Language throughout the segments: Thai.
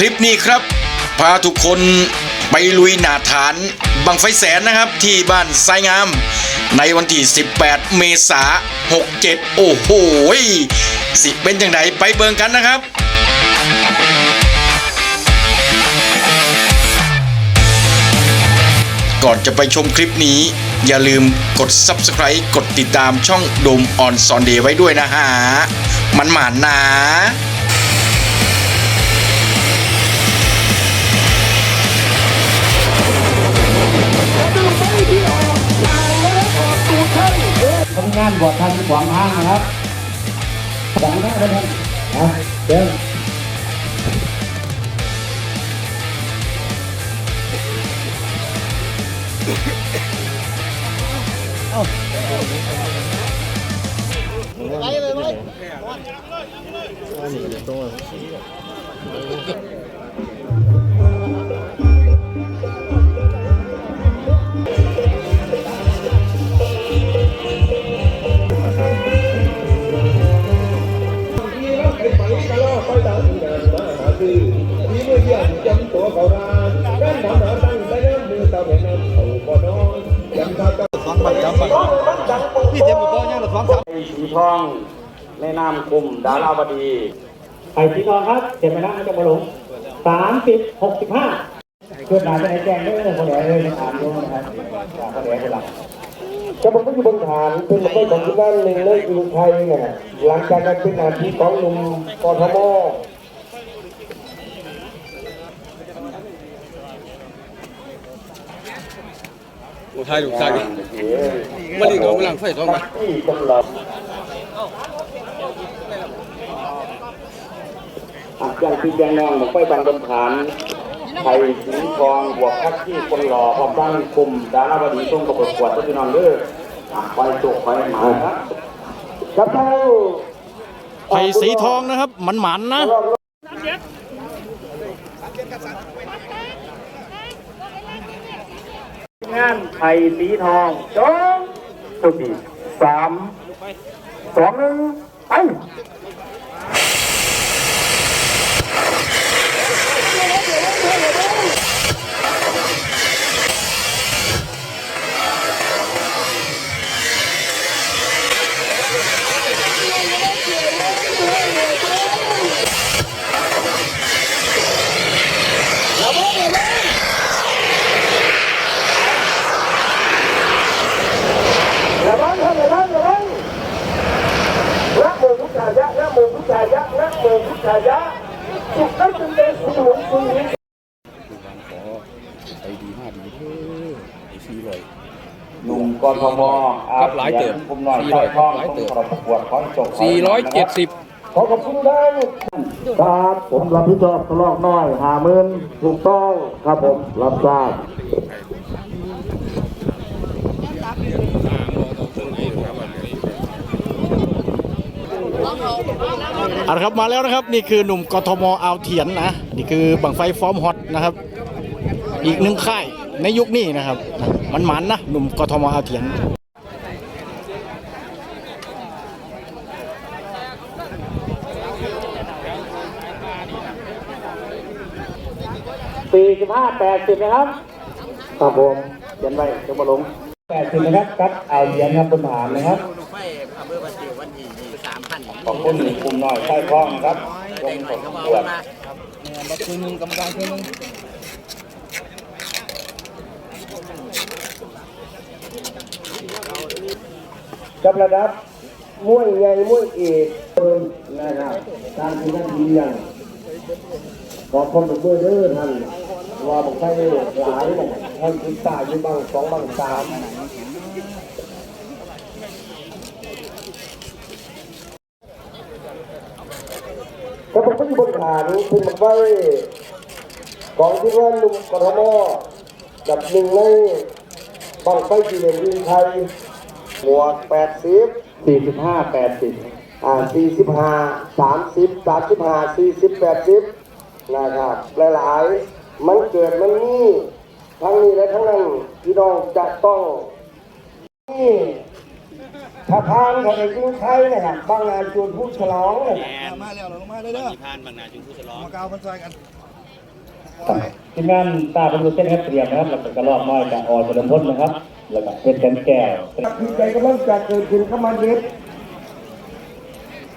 คลิปนี้ครับ พาทุกคนไปลุยหนาฐานบังไฟแสนนะครับที่บ้านไซงาม ในวันที่ 18 เมษา67 โอ้โหสิเป็นอย่างไรไปเบิงกันนะครับก่อนจะไปชมคลิปนี้ อย่าลืมกด Subscribe กดติดตามช่องโดมออนซอนเดย์ไว้ด้วยนะฮะ มันหมานนะ ทำงานบวชทันขวางทางนะครับขวางทางครับท่านนะเดินที่ เขารานด้านหนาหนาตั้งแต่น้ำมือตาแม่น้ำเขาบ่นอนจำท่าก็สองบัตรจำบัตรพี่เต็มตัวเนี่ยสองสามสีทองในนามกลุ่มดาราวดีไปสีทองครับเจ็บไปนะไม่จะมาหลงสามสิบหกสิบห้าเพื่อนหลาจะให้แจ้งด้วยนะคนแหล่เลยอ่านด้วยนะครับจากคนแหล่คนหลังกระผมก็อยู่บนฐานเป็นไม่ของที่บ้านหนึ่งเลยอิงไทยเนี่ยหลังจากนั้นเป็นหน้าที่ของหนุ่มกทม โอ้ทายถูกทายมันอีกดอกกำลังไฟท้องมาที่กำลังอักยังที่แจงนองหมกไฟบางบนฐานไทยสีทองบวกทักที่คนหล่อพร้อมตั้งกลุ่มดาราวดีต้องประกวดที่นอนเด้ออะไฟจกไฟหมาครับครับท่านไผ่สีทองนะครับ มันหมันนะ งานไทยสีทองจงสุดีสามสองหนึ่งไป หนุ่มกทมครับหลายเติบกลุ่มหน่อยสี่ไฟร้อยทองหลายเติบต้องประกวดของจกสี่ร้อยเจ็ดสิบขอขอบคุณท่านครับผมรับผิดชอบตลอดน้อยหาหมื่นถูกต้องครับผมรับทราบเอาละครับมาแล้วนะครับ นี่คือหนุ่มกทมเอาเถียนนะ นี่คือบังไฟฟอร์มฮอตนะครับ อีกหนึ่งค่ายในยุคนี้นะครับนะ มันหมันนะ หนุ่มกทมเอาเถียนสี่สิบห้าแปดสิบนะครับครับผมเขียนไว้จะมาลงแปดสิบนะครับกับเอาเหรียญครับบนฐานนะครับขอบคุณกลุ่มหน่อยไฟทองครับลงประกวด กับระดับมวยใหญ่มวยเอกเนะครับตามที่ท่านยืนยันขอความร่วมมือเด้อท่านว่าบอกให้หลายบอกท่านคุณตาอยู่บางสองบางสามก็ผมก็อยู่บนฐานคุณบอกว่าของที่ว่าลุงกทมกับหนึ่งในบังไฟจีเรียนวินไทย หมวกแปดสิบสี่สิบห้าแปดสิบอ่าสี่สิบห้าสามสิบสามสิบห้าสี่สิบแปดสิบนะครับหลายๆ มันเกิดมันนี่ทั้งนี้และทั้งนั้นพี่น้องจะต้องนี่ถ้าทางของไอ้ยิ่งไทยนะครับบางงานจูนผู้ฉลองนะครับมาแล้วเราลงมาเลยเด้อผ่านบางนาจุดผู้ฉลองมาเกาคนซอยกันทีมงานตาเป็นรูเส้นครับเตรียมนะครับแล้วก็กระรอกน้อยกับออจะลงพ้นนะครับ แล้วก็เป็นกันแก้วดีใจกำลังจะเกิดขึ้นเข้ามาเย็ด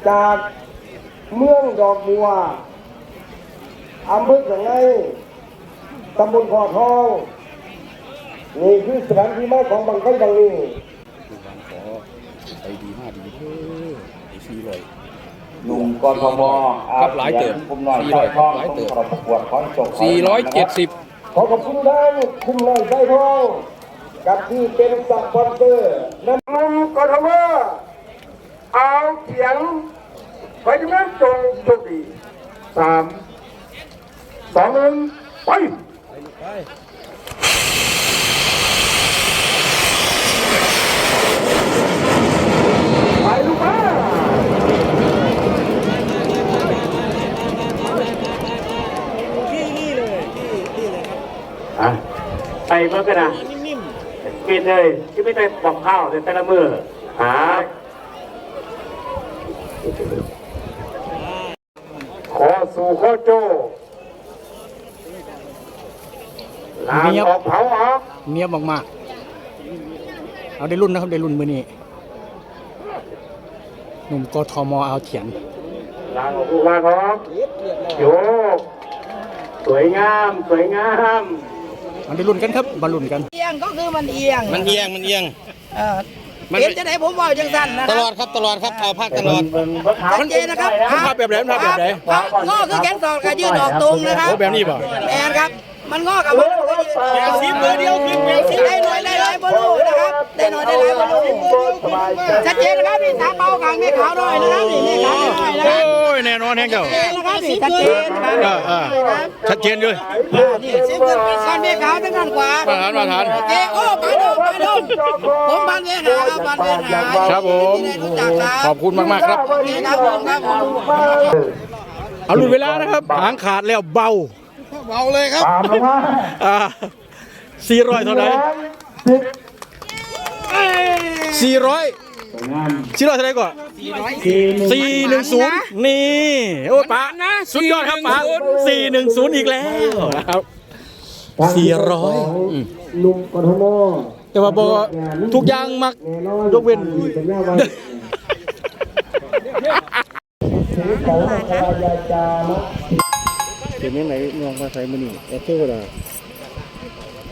จากเมืองดอกบัวอำเภอสังไงตำบลขอทองนี่คือสถานที่มาของบางไฟบางนี้ไปดีมากดีเด้อไอ้สี่ร้อยหนุ่มกทมครับหลายเติบคุมหน่อยสี่ร้อยใต้ท้องหลายเติบต้องประกวดขอจบสี่ร้อยเจ็ดสิบขอขอบคุณด้านคุมนายไส้ทอง กับที่เป็นสปอนเซอร์น้ำมันกทมเอาเสียงไปทำงานจงโชคดีสามสองหนึ่งไปไปลูกมาอะไปเมื่อกันนะ กินเลยที่ไม่ได้บอกข้าวแต่ละมือหาขอสู่ข้อโจลางออกเผาออกเนียบมากๆเอาได้รุ่นนะครับได้รุ่นมือนี้หนุ่มกทมเอาเถียนลางออกลางออกโยกสวยงาม สวยงามเอาได้รุ่นกันครับมารุ่นกันเอีย งก็คือมันเอียงมันเอียงมันเอียง เออเห็นจะได้ผมว่าจังสั้นนะตลอดครับตลอดครับเอาภาคตลอด ชัดเจนนะครับมันภาพแบบไหนมันภาพแบบไหนครับงอคือแขนสอดกับยืดออกตรงนะครับโอ้แบบนี้ป่ะแมนครับ มันงอกับมันก็ยืดออกแมวซีเบอร์เดียวคือแมวซีได้หน่อยได้หลายบอลลูนะครับได้หน่อยได้หลายบอลลูชัดเจนนะครับนี่สามเบากลางไม่ขาวน้อยนะครับนี่นี่ขาว อนแห้งเจ้าชัดเจนนะครับนี่ชัดเจนนะครับเออเออชัดเจนด้วยนี่ซิมเกิลก้อนเมฆขาวทั้งด้านขวามาทานมาทานโอเคโอ้ปาดงปาดงผมบานเวหาครับบานเวหาครับผมที่ได้รู้จักครับขอบคุณมากๆครับโอเคครับผมครับผมเอารุ่นเวลานะครับหางขาดแล้วเบาเบาเลยครับตามลงมาอ่าสี่ร้อยเท่าไหร่สิบสี่ร้อย สี่ร้อยเท่าไหร่ก่อนสี่หนึ่งศูนย์นี่โอ้ยป๋าสุดยอดครับป๋าสี่หนึ่งศูนย์อีกแล้วนะครับสี่ร้อยอืมลุงกทมแต่ว่าบอกทุกอย่างมักแน่นอนยกเว้นสัญญาวันถึงเขาพยาจามะเห็นยังไงมองภาษามือนี่โอเคก็ได้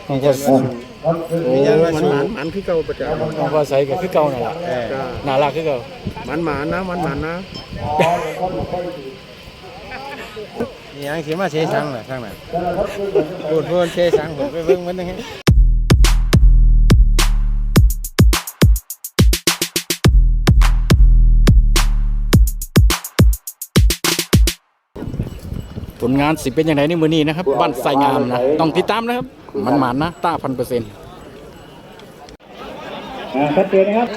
ครับคือ โอ้มันหมันมันคือเก่าประจำมองภาษาก็คือเก่านั่นแหละน่ารักคือเก่ามันหมันนะมันหมันนะยังเสียมาเชชังแหละข้างนั้นพูดพูดเชชังผมไปเบิ่งมันยังไงผลงานสิเป็นยังไงในมือนี้นะครับบ้านใส่งามนะต้องติดตามนะครับ มันหมานนะต้าพันเปอร์เซ็นต์อ่าชัดเจนนะครับ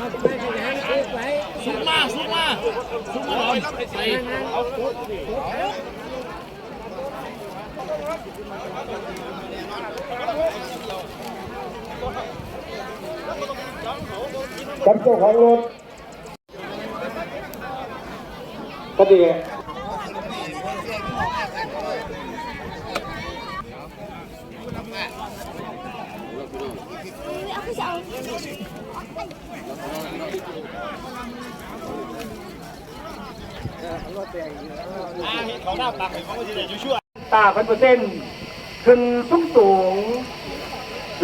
กับเจ้าของรถพอดี ตาพันเปอร์เซ็นต์ขึ้นสูงสูง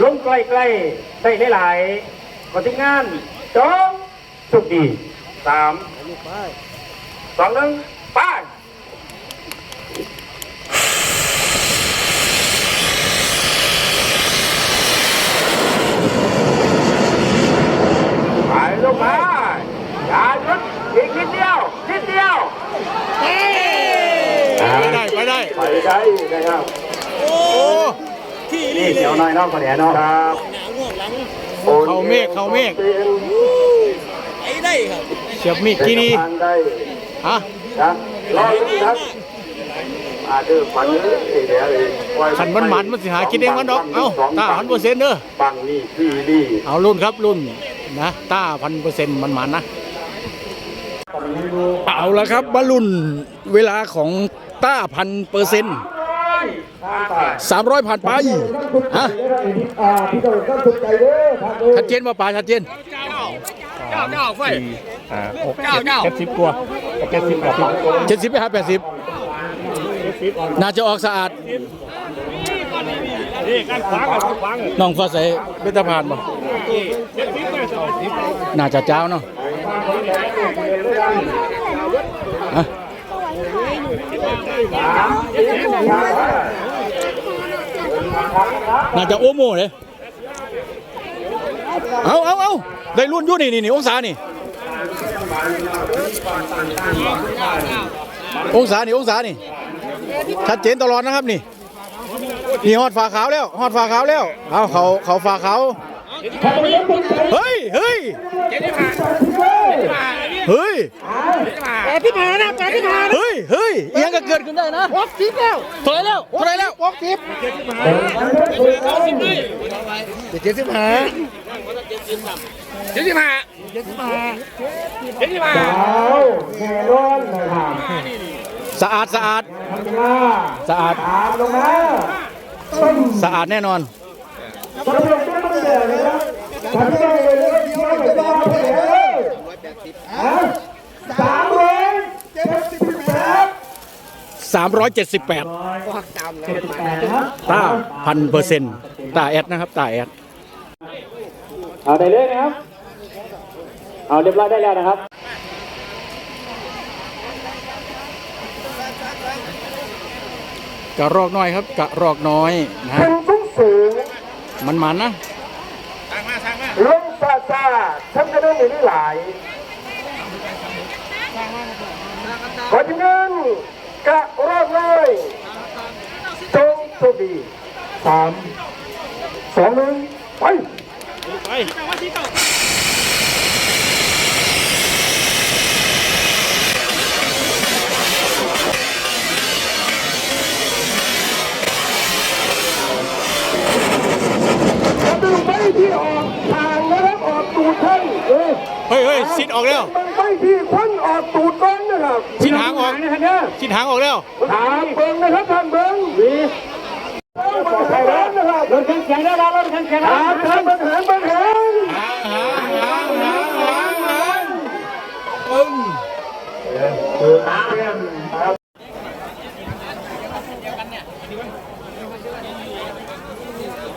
ลงใกล้ใกล้ๆได้หลายๆขอทิ้งงานจงสุขดีสามสองหนึ่งไปลูกไปอย่าหยุดอีกนิดเดียวนิดเดียว ไปได้ ไปได้ไปได้นะครับโอ้นี่เดี๋ยวน้อยน้องคนนี้เนาะครับเขาเมฆเขาเมฆไอ้ได้ครับเสียบมีดที่นี่ทางได้ฮะครับรออยู่ครับอาดื้อฝันเลยเดี๋ยวอีกไว้ขันมันหมันมันสิหากินเองมันดอกเอ้าต้าพันเปอร์เซ็นต์เด้อบังนี่พี่นี่เอารุ่นครับรุ่นนะต้าพันเปอร์เซ็นต์มันหมันนะเอาละครับบอลลุ่นเวลาของ ต้าพันเปอร์เซ็นต์ร้อยสามร้อยผ่านไปฮะอ่าพี่ต้องต้องสุดใจเด้อครับเด้อชัดเจนป่ะป๋าชัดเจนเก้าเก้าไฟอ่าหกเก้าเก้าเจ็ดสิบกว่าเจ็ดสิบแปดสิบเจ็ดสิบไปหาแปดสิบน่าจะออกสะอาดนี่การขวางกับขวางน้องฟ้าใสเป็นตาผ่านบ่น่าจะเจ้าเนาะอะ น่าจะโอโม่เลยเอาเอาเอาได้รุ่นยุ่นี่นี่นี่องศานี่ องศานี่องศานี่ ชัดเจนตลอดนะครับนี่นี่ฮอดฝาขาวแล้วฮอดฝาขาวแล้ว เอาเขาเขาฝาขาว เฮ้ยเฮ้ย เฮ้ยแปดที่ผ่านนะแปดที่ผ่านเฮ้ยเฮ้ยอิหยังก็เกิดขึ้นได้นะหกสิบแล้วเท่าไหรแล้วเท่าไหรแล้วหกสิบเจ็ดสิบห้าเจ็ดสิบห้าเจ็ดสิบห้าเจ็ดสิบห้าเอาแน่นอนนะครับสะอาดสะอาดทำหน้าสะอาดตามลงมาต้นสะอาดแน่นอนสำเร็จได้ตั้งแต่นะครับทำได้เลยเลยเที่ยวไปบ้านไปเลยฮะ สามร้อยเจ็ดสิบแปด378ก็หักตามแล้วแปดครับตาพันเปอร์เซ็นต์ตาแอดนะครับตาแอดเอาได้เลยนะครับ เอาเรียบร้อยได้แล้วนะครับกระรอกน้อยครับกระรอกน้อยนะขึ้ฮะนสูงสูงมันมันๆนะลงซาซาทำกันได้หนึ่งหลาย ขอทีมงานกะรอบเลยจงโชคดีสามสองหนึ่งไปไป นะครับเนี่ยสิทธิ์หางออกแล้วทางเบิ้งนะครับทางเบิ้งดีใช่แล้วนะครับรถแข่งแข่งได้แล้วรถแข่งแข่งทางทางเบิ้งหางเบิ้งหางคือตาเต็มครับ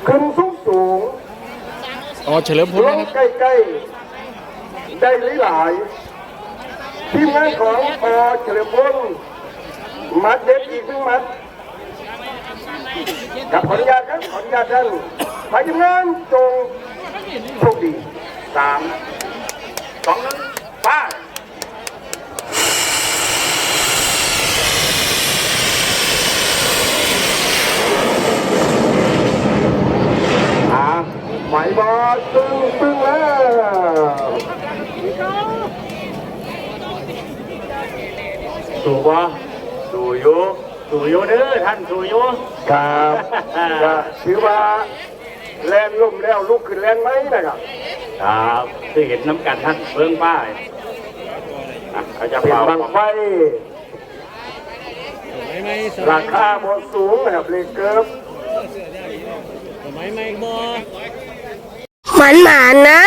ขึ้นสูงสูงอ๋อเฉลิมพลลนะงครับใกล้ๆได้หลายๆทีมงานของอเฉลิมพล มัดเด็ดอีกหนึ่งมัดกับขออนุญาตครับขออนุญาตท่านพายทีมงานจงโชคดีสามสองหนึ่งไป้าอ่าไหมบอลตึงตึงแล้วสู่บ่ สู่อยู่สู่อยู่เด้อท่านสู่อยู่ครับก็ถือว่าแลนล่มแล้วลุกขึ้นแลนไหมนะครับครับคือเห็นน้ำกันท่านเบิ่งป้ายอะเขาจะเป็นเป่าบังไฟราคาบสูงนะครับเลยเกิบหมันหมานนะ